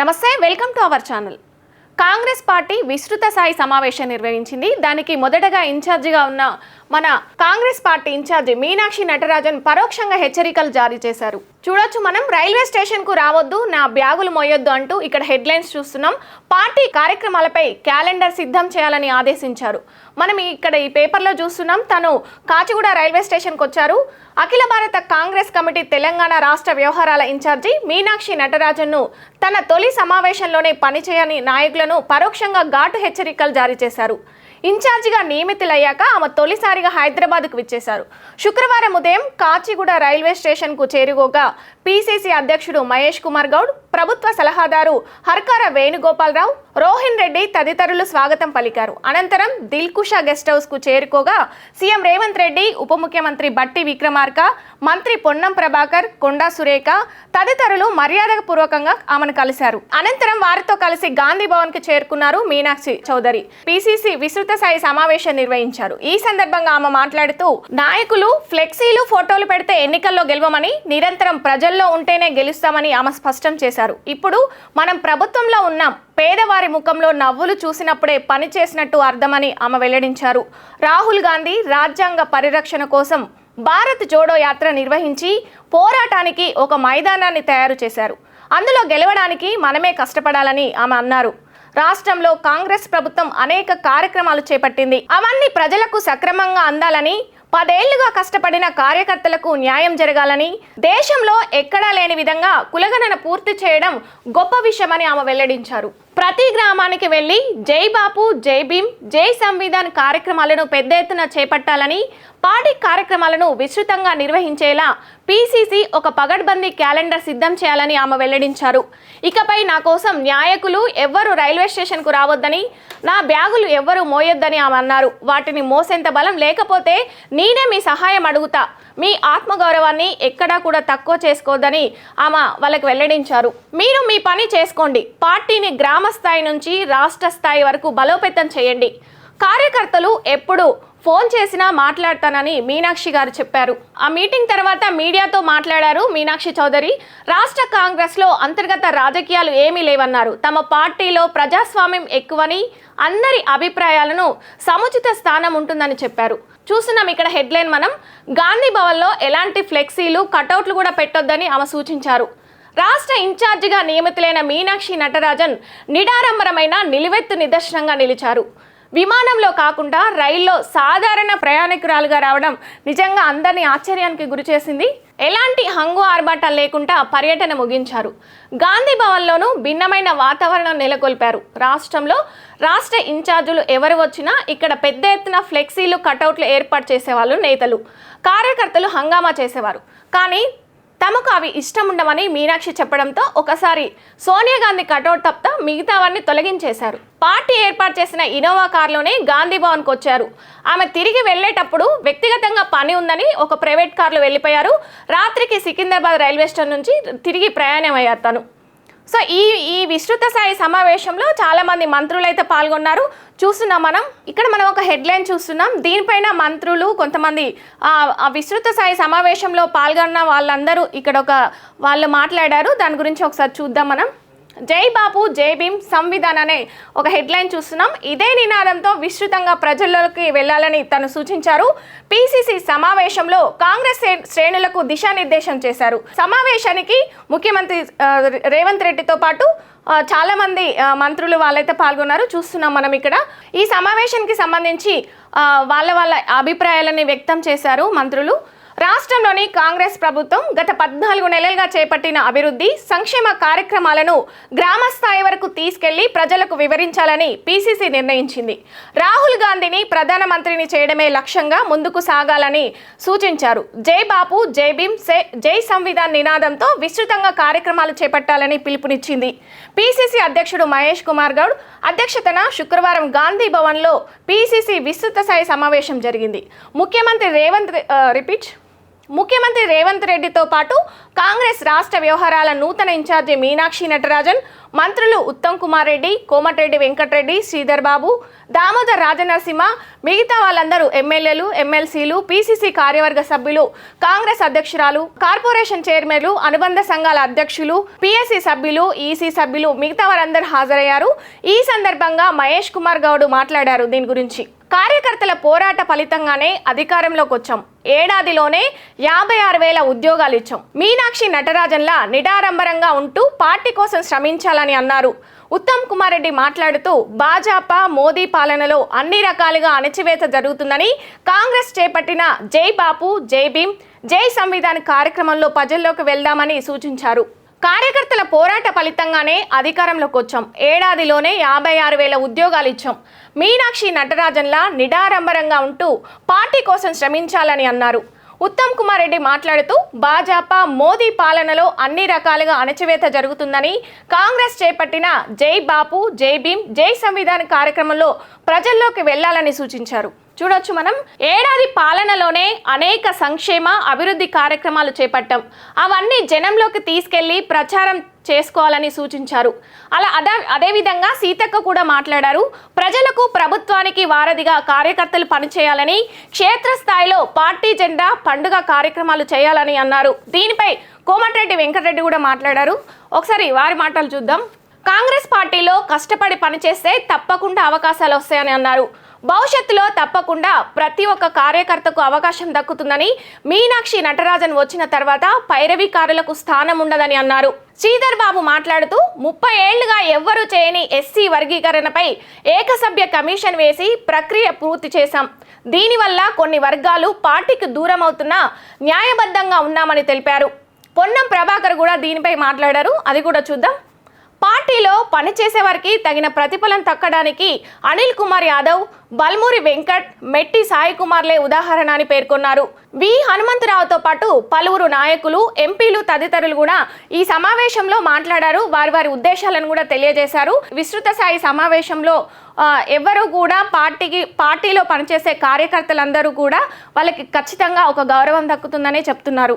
నమస్తే welcome to our channel. Congress party విస్తృత స్థాయి సమావేశం నిర్వహించింది. దానికి మొదటగా ఇన్ఛార్జిగా ఉన్న మన Congress party incharge Meenakshi Natarajan పరోక్షంగా హెచ్చరికలు జారీ చేశారు. చూడొచ్చు మనం. రైల్వే స్టేషన్కు రావద్దు నా బ్యాగులు మోయొద్దు అంటూ ఇక్కడ హెడ్లైన్స్ చూస్తున్నాం. పార్టీ కార్యక్రమాలపై క్యాలెండర్ సిద్ధం చేయాలని ఆదేశించారు. మనం ఇక్కడ ఈ పేపర్లో చూస్తున్నాం తను కాచిగూడ రైల్వే స్టేషన్కి వచ్చారు అఖిల భారత కాంగ్రెస్ కమిటీ తెలంగాణ రాష్ట్ర వ్యవహారాల ఇన్ఛార్జి మీనాక్షి నటరాజన్ను తన తొలి సమావేశంలోనే పనిచేయని నాయకులను పరోక్షంగా ఘాటు హెచ్చరికలు జారీ చేశారు. ఇన్ఛార్జిగా నియమితులయ్యాక ఆమె తొలిసారిగా హైదరాబాద్కు విచ్చేశారు. శుక్రవారం ఉదయం కాచిగూడ రైల్వే స్టేషన్కు చేరుకోగా పీసీసీ అధ్యక్షుడు మహేష్ కుమార్ గౌడ్ ప్రభుత్వ సలహాదారు హర్కార వేణుగోపాలరావు రోహిన్ రెడ్డి తదితరులు స్వాగతం పలికారు. అనంతరం దిల్కుష గెస్ట్ హౌస్కు చేరుకోగా సీఎం రేవంత్ రెడ్డి ఉప ముఖ్యమంత్రి బట్టి విక్రమార్క మంత్రి పొన్నం ప్రభాకర్ కొండా సురేఖ తదితరులు మర్యాదపూర్వకంగా ఆమెను కలిశారు. అనంతరం వారితో కలిసి గాంధీ భవన్కు చేరుకున్నారు మీనాక్షి చౌదరి. పిసిసి విస్తృత స్థాయి సమావేశం నిర్వహించారు. ఈ సందర్భంగా ఆమె మాట్లాడుతూ నాయకులు ఫ్లెక్సీలు ఫోటోలు పెడితే ఎన్నికల్లో గెలవమని నిరంతరం ప్రజల్లో ఉంటేనే గెలుస్తామని ఆమె స్పష్టం చేశారు. ఇప్పుడు మనం ప్రభుత్వంలో ఉన్నాం. పేదవారి ముఖంలో నవ్వులు చూసినప్పుడే పని చేసినట్టు అర్థమని ఆమె వెల్లడించారు. రాహుల్ గాంధీ రాజ్యాంగ పరిరక్షణ కోసం భారత్ జోడో యాత్ర నిర్వహించి పోరాటానికి ఒక మైదానాన్ని తయారు చేశారు. అందులో గెలవడానికి మనమే కష్టపడాలని ఆమె అన్నారు. రాష్ట్రంలో కాంగ్రెస్ ప్రభుత్వం అనేక కార్యక్రమాలు చేపట్టింది. అవన్నీ ప్రజలకు సక్రమంగా అందాలని పదేళ్ళుగా కష్టపడిన కార్యకర్తలకు న్యాయం జరగాలని దేశంలో ఎక్కడా లేని విధంగా కులగణన పూర్తి చేయడం గొప్ప విషయమని ఆమె వెల్లడించారు. ప్రతి గ్రామానికి వెళ్ళి జై బాపు జై భీమ్ జై సంవిధాన్ కార్యక్రమాలను పెద్ద ఎత్తున చేపట్టాలని పార్టీ కార్యక్రమాలను విస్తృతంగా నిర్వహించేలా పీసీసీ ఒక పగడ్బందీ క్యాలెండర్ సిద్ధం చేయాలని ఆమె వెల్లడించారు. ఇకపై నా కోసం న్యాయకులు ఎవ్వరు రైల్వే స్టేషన్కు రావద్దని నా బ్యాగులు ఎవ్వరూ మోయొద్దని ఆమె అన్నారు. వాటిని మోసేంత బలం లేకపోతే నేనే మీ సహాయం అడుగుతా. మీ ఆత్మగౌరవాన్ని ఎక్కడా కూడా తక్కువ చేసుకోవద్దని ఆమె వాళ్ళకి వెల్లడించారు. మీరు మీ పని చేసుకోండి. పార్టీని గ్రామ స్థాయి నుంచి రాష్ట్ర స్థాయి వరకు బలోపేతం చేయండి. కార్యకర్తలు ఎప్పుడు ఫోన్ చేసినా మాట్లాడతానని మీనాక్షి గారు చెప్పారు. ఆ మీటింగ్ తర్వాత మీడియాతో మాట్లాడారు మీనాక్షి చౌదరి. రాష్ట్ర కాంగ్రెస్లో అంతర్గత రాజకీయాలు ఏమీ లేవన్నారు. తమ పార్టీలో ప్రజాస్వామ్యం ఎక్కువని అందరి అభిప్రాయాలను సముచిత స్థానం ఉంటుందని చెప్పారు. చూస్తున్నాం ఇక్కడ హెడ్లైన్ మనం. గాంధీ భవన్లో ఎలాంటి ఫ్లెక్సీలు కటౌట్లు కూడా పెట్టొద్దని ఆమె సూచించారు. రాష్ట్ర ఇన్ఛార్జిగా నియమితులైన మీనాక్షి నటరాజన్ నిడారంభరమైన నిలువెత్తు నిదర్శనంగా నిలిచారు. విమానంలో కాకుండా రైల్లో సాధారణ ప్రయాణికురాలుగా రావడం నిజంగా అందరినీ ఆశ్చర్యానికి గురిచేసింది ఎలాంటి హంగు ఆర్భాటాలు లేకుండా పర్యటన ముగించారు. గాంధీ భవన్లోనూ భిన్నమైన వాతావరణం నెలకొల్పారు. రాష్ట్రంలో రాష్ట్ర ఇన్ఛార్జీలు ఎవరు వచ్చినా ఇక్కడ పెద్ద ఎత్తున ఫ్లెక్సీలు కటౌట్లు ఏర్పాటు చేసేవాళ్ళు నేతలు. కార్యకర్తలు హంగామా చేసేవారు. కానీ తమకు అవి ఇష్టం ఉండవని మీనాక్షి చెప్పడంతో ఒకసారి సోనియా గాంధీ కటౌట్ తప్ప మిగతావన్నీ తొలగించేశారు. పార్టీ ఏర్పాటు చేసిన ఇనోవా కారులోనే గాంధీ భవన్కి వచ్చారు. ఆమె తిరిగి వెళ్ళేటప్పుడు వ్యక్తిగతంగా పని ఉందని ఒక ప్రైవేట్ కార్లో వెళ్ళిపోయారు. రాత్రికి సికింద్రాబాద్ రైల్వే స్టేషన్ నుంచి తిరిగి ప్రయాణం అయ్యారు తను. సో ఈ ఈ విస్తృత స్థాయి సమావేశంలో చాలా మంది మంత్రులు అయితే పాల్గొన్నారు. చూస్తున్నాం మనం. ఇక్కడ మనం ఒక హెడ్లైన్ చూస్తున్నాం. దీనిపైన మంత్రులు కొంతమంది ఆ ఆ విస్తృత స్థాయి సమావేశంలో పాల్గొన్న వాళ్ళందరూ ఇక్కడ ఒక వాళ్ళు మాట్లాడారు. దాని గురించి ఒకసారి చూద్దాం మనం. జై బాపు జై భీమ్ సంవిధాన్ అనే ఒక హెడ్లైన్ చూస్తున్నాం. ఇదే నినాదంతో విస్తృతంగా ప్రజల్లోకి వెళ్ళాలని తను సూచించారు. పిసిసి సమావేశంలో కాంగ్రెస్ శ్రేణులకు దిశానిర్దేశం చేశారు. సమావేశానికి ముఖ్యమంత్రి రేవంత్ రెడ్డితో పాటు చాలా మంది మంత్రులు వాళ్ళైతే పాల్గొన్నారు. చూస్తున్నాం మనం ఇక్కడ. ఈ సమావేశానికి సంబంధించి వాళ్ళ వాళ్ళ అభిప్రాయాలని వ్యక్తం చేశారు మంత్రులు. రాష్ట్రంలోని కాంగ్రెస్ ప్రభుత్వం గత పద్నాలుగు నెలలుగా చేపట్టిన అభివృద్ధి సంక్షేమ కార్యక్రమాలను గ్రామ స్థాయి వరకు తీసుకెళ్ళి ప్రజలకు వివరించాలని పీసీసీ నిర్ణయించింది. రాహుల్ గాంధీని ప్రధానమంత్రిని చేయడమే లక్ష్యంగా ముందుకు సాగాలని సూచించారు. జై బాపు జై భీమ్ సే- జై సంవిధాన్ నినాదంతో విస్తృతంగా కార్యక్రమాలు చేపట్టాలని పిలుపునిచ్చింది. పీసీసీ అధ్యక్షుడు మహేష్ కుమార్ గౌడ్ అధ్యక్షతన శుక్రవారం గాంధీ భవన్లో పీసీసీ విస్తృత స్థాయి సమావేశం జరిగింది. ముఖ్యమంత్రి రేవంత్ రిపీట్ ముఖ్యమంత్రి రేవంత్ రెడ్డితో పాటు కాంగ్రెస్ రాష్ట్ర వ్యవహారాల నూతన ఇన్ఛార్జి మీనాక్షి నటరాజన్ మంత్రులు ఉత్తమ్ కుమార్ రెడ్డి కోమటిరెడ్డి వెంకటరెడ్డి శ్రీధర్ బాబు దామోదర్ రాజనరసింహ మిగతా వాళ్ళందరూ ఎమ్మెల్యేలు ఎమ్మెల్సీలు పీసీసీ కార్యవర్గ సభ్యులు కాంగ్రెస్ అధ్యక్షురాలు కార్పొరేషన్ చైర్మన్లు అనుబంధ సంఘాల అధ్యక్షులు పిఎస్సి సభ్యులు ఈసీ సభ్యులు మిగతా వారందరూ హాజరయ్యారు. ఈ సందర్భంగా మహేష్ కుమార్ గౌడ్ మాట్లాడారు దీని గురించి. కార్యకర్తల పోరాట ఫలితంగానే అధికారంలోకి వచ్చాం. ఏడాదిలోనే యాభై ఆరు వేల ఉద్యోగాలు ఇచ్చాం మీనాక్షి నటరాజన్లా నిడారంబరంగా ఉంటూ పార్టీ కోసం శ్రమించాలని అన్నారు. ఉత్తమ్ కుమార్ రెడ్డి మాట్లాడుతూ భాజపా మోదీ పాలనలో అన్ని రకాలుగా అణచివేత జరుగుతుందని కాంగ్రెస్ చేపట్టిన జై బాపు జై భీమ్ జై సంవిధాన్ కార్యక్రమంలో ప్రజల్లోకి వెళ్దామని సూచించారు. కార్యకర్తల పోరాట ఫలితంగానే అధికారంలోకి వచ్చాం. ఏడాదిలోనే యాభై ఆరు వేల ఉద్యోగాలు ఇచ్చాం మీనాక్షి నటరాజన్లా నిడారంభరంగా ఉంటూ పార్టీ కోసం శ్రమించాలని అన్నారు. ఉత్తమ్ కుమార్ రెడ్డి మాట్లాడుతూ భాజపా మోదీ పాలనలో అన్ని రకాలుగా అణచివేత జరుగుతుందని కాంగ్రెస్ చేపట్టిన జై బాపు జై భీమ్ జై సంవిధాన్ కార్యక్రమంలో ప్రజల్లోకి వెళ్ళాలని సూచించారు. చూడొచ్చు మనం ఏడాది పాలనలోనే అనేక సంక్షేమ అభివృద్ధి కార్యక్రమాలు చేపట్టాం. అవన్నీ జనంలోకి తీసుకెళ్ళి ప్రచారం చేసుకోవాలని సూచించారు. అలా అదే అదేవిధంగా సీతక్క కూడా మాట్లాడారు. ప్రజలకు ప్రభుత్వానికి వారధిగా కార్యకర్తలు పనిచేయాలని క్షేత్రస్థాయిలో పార్టీ జెండా పండుగ కార్యక్రమాలు చేయాలని అన్నారు. దీనిపై కోమటిరెడ్డి వెంకటరెడ్డి కూడా మాట్లాడారు. ఒకసారి వారి మాటలు చూద్దాం. కాంగ్రెస్ పార్టీలో కష్టపడి పనిచేస్తే తప్పకుండా అవకాశాలు వస్తాయని అన్నారు. భవిష్యత్తులో తప్పకుండా ప్రతి ఒక్క కార్యకర్తకు అవకాశం దక్కుతుందని మీనాక్షి నటరాజన్ వచ్చిన తర్వాత పైరవీకారులకు స్థానం ఉండదని అన్నారు. శ్రీధర్ బాబు మాట్లాడుతూ ముప్పై ఏళ్ళుగా ఎవ్వరూ చేయని ఎస్సీ వర్గీకరణపై ఏకసభ్య కమిషన్ వేసి ప్రక్రియ పూర్తి చేశాం. దీనివల్ల కొన్ని వర్గాలు పార్టీకి దూరం అవుతున్నా న్యాయబద్ధంగా ఉన్నామని తెలిపారు. పొన్నం ప్రభాకర్ కూడా దీనిపై మాట్లాడారు. అది కూడా చూద్దాం. పార్టీలో పనిచేసే వారికి తగిన ప్రతిఫలం తక్కడానికి అనిల్ కుమార్ యాదవ్ బల్మూరి వెంకట్ మెట్టి సాయి కుమార్లే ఉదాహరణ అని పేర్కొన్నారు. వి. హనుమంతరావుతో పాటు పలువురు నాయకులు ఎంపీలు తదితరులు కూడా ఈ సమావేశంలో మాట్లాడారు. వారి వారి ఉద్దేశాలను కూడా తెలియజేశారు. విస్తృత స్థాయి సమావేశంలో ఎవరు కూడా పార్టీకి పార్టీలో పనిచేసే కార్యకర్తలందరూ కూడా వాళ్ళకి ఖచ్చితంగా ఒక గౌరవం దక్కుతుందనే చెప్తున్నారు.